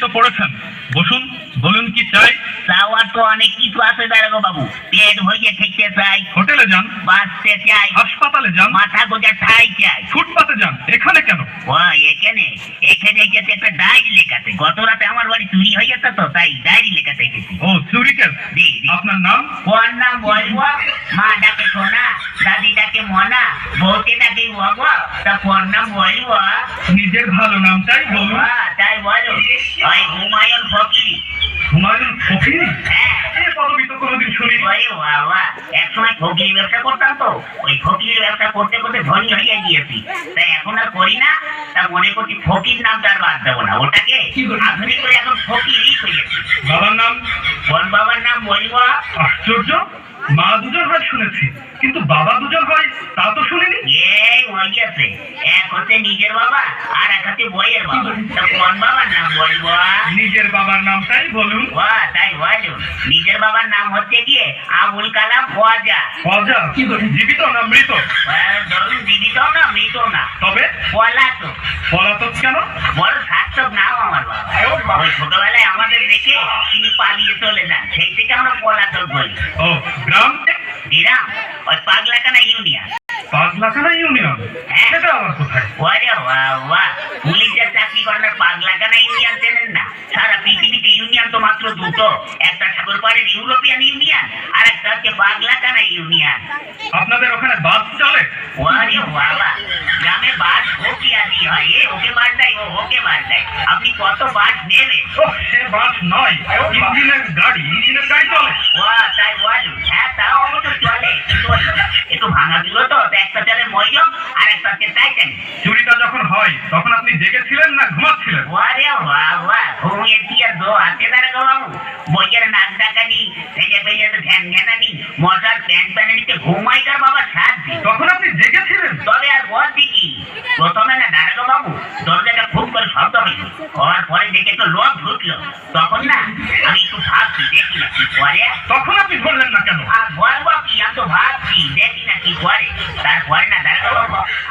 তো পড়েছেন বসুন বলুন কি চাই? চাওয়ার তো অনেক কিছু আছে দারোগা বাবু। পেট ভরিয়ে খেতে চাই। হোটেলে যান। বাঁচতে চাই। হাসপাতালে যান। মাথা গোজা ঠাই চাই। ফুটপাতে যান। এখানে কেন? ও এখানে? এখানে এসেছে একটা ডায়েরি লেখাতে। গত রাতে আমার বাড়ি চুরি হয়ে গেছে তো তাই ডায়েরি লেখাতে এসেছি ও চুরিকের দি, দি। আপনার নাম? ওর নাম বলব মা ডাকে সোনা মনা বউকে ডাকে বাবা তা ওর নাম বলব? নিজের ভালো নামটাই বলুন। তাই বলো। ওই হুমায়ুন ফকির। হুমায়ুন ফকির? হ্যাঁ। পদবি তো কোনোদিন শুনিনি। ওরে বাবা এক সময় ফকির ব্যবসা করতাম তো। ওই ফকির ব্যবসা করতে করতে ধনী হয়ে গিয়েছি। তাই এখন আর করি না। তা মনে করছি ফকির নামটা আর বাদ দেবো না। ওটাকে আধুনিক করে এখন ফকিরই হয়েছি বাবার নাম? কোন বাবার নাম? বলব আশ্চর্য। মা দুজন হয় শুনেছি। কিন্তু বাবা দুজন হয় তা তো শুনিনি। এই হয়ে গেছে। এক হচ্ছে নিজের বাবা আর এক হচ্ছে বইয়ের বাবা। তা কোন বাবার নাম বলব নিজের বাবার নামটাই বলুন। ও তাই বলো নিজের বাবার নাম হচ্ছে গিয়ে আবুল কালাম খোয়াজা। অজা জীবিত না মৃত? ধরুন জীবিত না মৃত না। তবে? পলাতক। পলাতক কেন? বড় সার্থক নাও আমার বাবা ওই ছোটবেলায় আমাদের দেখে তিনি পালিয়ে চলে যান। সেই থেকে আমরা পলাতক বলি ও গ্রাম? দিলাম ওই পাগলাকানা ইউনিয়ন। পাঁচলাখানা ইউনিয়ন? হ্যাঁ। সেটা আবার কোথায়? ওরে বাবা পুলিশের চাকরি করার পাগলাকানা ইউনিয়ন চেনেন না। সারা পৃথিবীতে ইউনিয়ন তো মাত্র দুটো। একটা সাগর পাড়ের ইউরোপিয়ান ইউনিয়ন আর একটা হচ্ছে পাগলাকানা ইউনিয়ন। আপনাদের ওখানে বাস চলে ওরে বাবা গ্রামে বাস ওকে আদি হয় এ ওকে বাস দেয় ও ওকে বাস দেয়। আপনি কত বাস ও সে বাস নয় ইঞ্জিনের গাড়ি ইঞ্জিনের গাড়ি চলে। ওয়া তাই বলু হ্যাঁ তাও অবশ্য চলে একটু ভাঙা দিল তো একটা চলে ময়ূর আর একটা কে টাইটানিক চুরিটা যখন হয় তখন আপনি জেগেছিলেন না ঘুমাচ্ছিলেন? ওরে বাবা ঘুমিয়ে কি আর দো হাতে দাঁড়া গো বাবু? বইয়ের নাক ডাকানি ভেজে ভেজে তো ধ্যান জ্ঞানানি মশার প্যান প্যানে নিতে ঘুমাই তার বাবা সাত দিন তখন আপনি জেগেছিলেন তবে আর বল দেখি প্রথমে না দাঁড়াল বাবু দরজাটা খুব শব্দ হওয়ার পরে দেখে তো লোক ঢুকলো। তখন না আমি একটু ভাবছি দেখি না কি করে। তখন আপনি ধরলেন না কেন? আর বলব কি আমি তো ভাবছি দেখি না কি করে। তারপরে না দাঁড়াল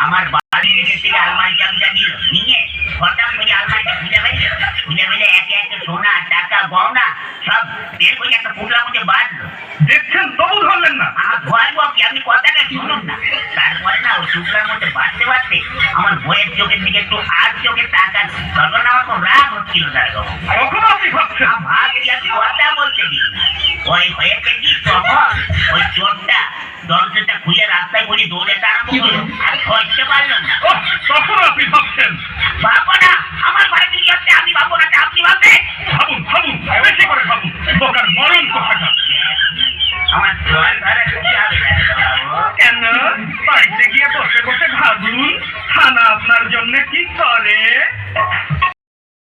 আমার বাড়ির নিচের থেকে আলমারি চাবিটা নিল। নিয়ে হঠাৎ করে আলমারিটা খুলে ফেলল খুলে ফেলে একে একে সোনা টাকা গহনা সব বের করে একটা পুটলার মধ্যে বাঁধলো। দেখছেন তবু ধরলেন না। আমার ভয় বাকি আপনি কথাটা শুনুন না। তারপরে না ওই টুকরার মধ্যে বাঁচতে বাঁচতে বইয়ের চোখের দিকে একটু আর চোখে তাকান। তখন আমার খুব রাগ হচ্ছিল তার ভাবছি। কথা বলতে দিন ওই হয়েছে কি তখন ওই চোরটা দরজাটা খুলে রাস্তায় ঘুরে দৌড়ে তারা করল আর ধরতে পারল না।